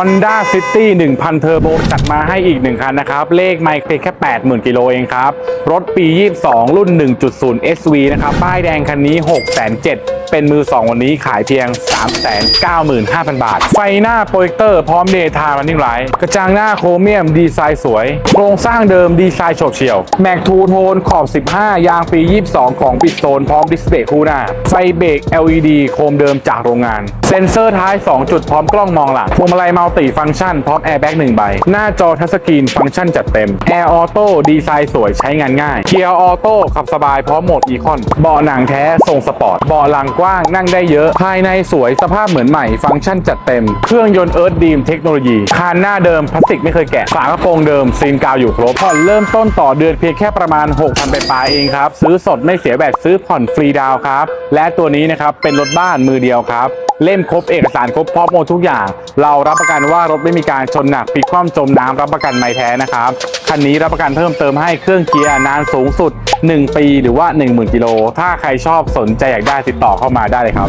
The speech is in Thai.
Honda City 1000 Turbo จัดมาให้อีก 1 คันนะครับ เลขไม่เพียงแค่ 80,000 กิโลเองครับ รถปี 22 รุ่น 1.0 SV นะครับ ป้ายแดงคันนี้ 6,700เป็นมือ 2 วันนี้ขายเพียง 395,000 บาท ไฟหน้าโปรเจคเตอร์พร้อมเดย์ไทม์ running light กระจังหน้าโครเมียมดีไซน์สวย โครงสร้างเดิมดีไซน์โฉบเฉี่ยว แม็กทูโทนขอบ 15 ยางปี 22 ของปิดโซนพร้อมดิสเพลย์คู่หน้า ไฟเบรก LED โคมเดิมจากโรงงาน เซ็นเซอร์ท้าย 2 จุดพร้อมกล้องมองหลังพวงมาลัยมัลติฟังก์ชันพร้อมแอร์แบ็ก1ใบ หน้าจอทัชสกรีนฟังก์ชันจัดเต็มแอร์ออโต้ดีไซน์สวยใช้งานง่ายเกียร์ออโต้ขับสบายพร้อมโหมดอีคอนเบาะหนังแท้ทรงสปอร์ตเบาะหลังกว้างนั่งได้เยอะ ภายในสวยสภาพเหมือนใหม่ ฟังก์ชันจัดเต็ม เครื่องยนต์เอิร์ธดีมเทคโนโลยีคานหน้าเดิมพลาสติกไม่เคยแกะฝากระโปรงเดิมซีนกาวอยู่ครบผ่อนเริ่มต้นต่อเดือนเพียงแค่ประมาณ 6,000ไปปลายเองครับซื้อสดไม่เสียแบตซื้อผ่อนฟรีดาวครับและตัวนี้นะครับเป็นรถบ้านมือเดียวครับเล่มครบเอกสารครบพร้อมหมดทุกอย่าง เรารับประกันนว่ารถไม่มีการชนหนักพลิกคว่ำจมน้ำรับประกันไม่แท้นะครับคันนี้รับประกันเพิ่มเติมให้เครื่องเกียร์นานสูงสุด 1 ปีหรือว่า 10,000กิโลถ้าใครชอบสนใจอยากได้ติดต่อเข้ามาได้เลยครับ